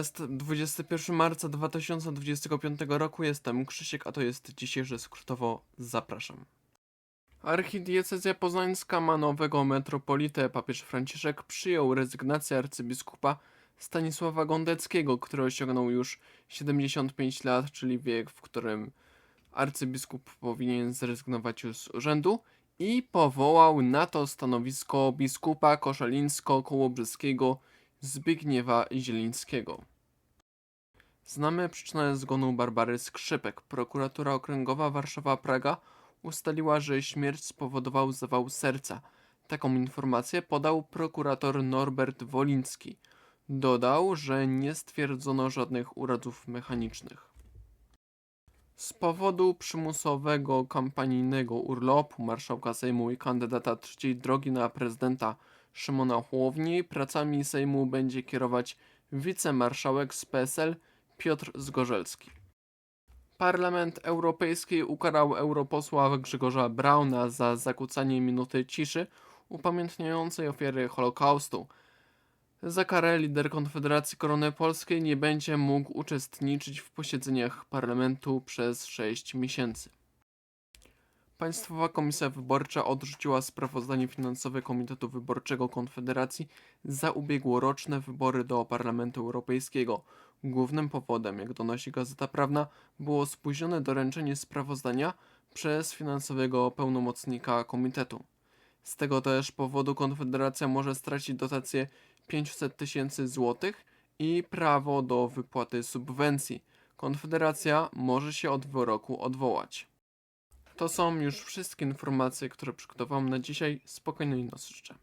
Jest 21 marca 2025 roku, jestem Krzysiek, a to jest dzisiejszy skrótowo Zapraszam. Archidiecezja poznańska ma nowego metropolitę. Papież Franciszek przyjął rezygnację arcybiskupa Stanisława Gondeckiego, który osiągnął już 75 lat, czyli wiek, w którym arcybiskup powinien zrezygnować już z urzędu i powołał na to stanowisko biskupa koszalińsko-kołobrzeskiego Zbigniewa Zielińskiego. Znamy przyczynę zgonu Barbary Skrzypek. Prokuratura Okręgowa Warszawa-Praga ustaliła, że śmierć spowodował zawał serca. Taką informację podał prokurator Norbert Woliński. Dodał, że nie stwierdzono żadnych urazów mechanicznych. Z powodu przymusowego kampanijnego urlopu marszałka Sejmu i kandydata trzeciej drogi na prezydenta Szymona Hołowni pracami Sejmu będzie kierować wicemarszałek z PSL Piotr Zgorzelski. Parlament Europejski ukarał europosła Grzegorza Brauna za zakłócanie minuty ciszy upamiętniającej ofiary Holokaustu. Za karę lider Konfederacji Korony Polskiej nie będzie mógł uczestniczyć w posiedzeniach parlamentu przez 6 miesięcy. Państwowa Komisja Wyborcza odrzuciła sprawozdanie finansowe Komitetu Wyborczego Konfederacji za ubiegłoroczne wybory do Parlamentu Europejskiego. Głównym powodem, jak donosi Gazeta Prawna, było spóźnione doręczenie sprawozdania przez finansowego pełnomocnika komitetu. Z tego też powodu Konfederacja może stracić dotację 500 tysięcy złotych i prawo do wypłaty subwencji. Konfederacja może się od wyroku odwołać. To są już wszystkie informacje, które przygotowałem na dzisiaj. Spokojnej nocy życzę.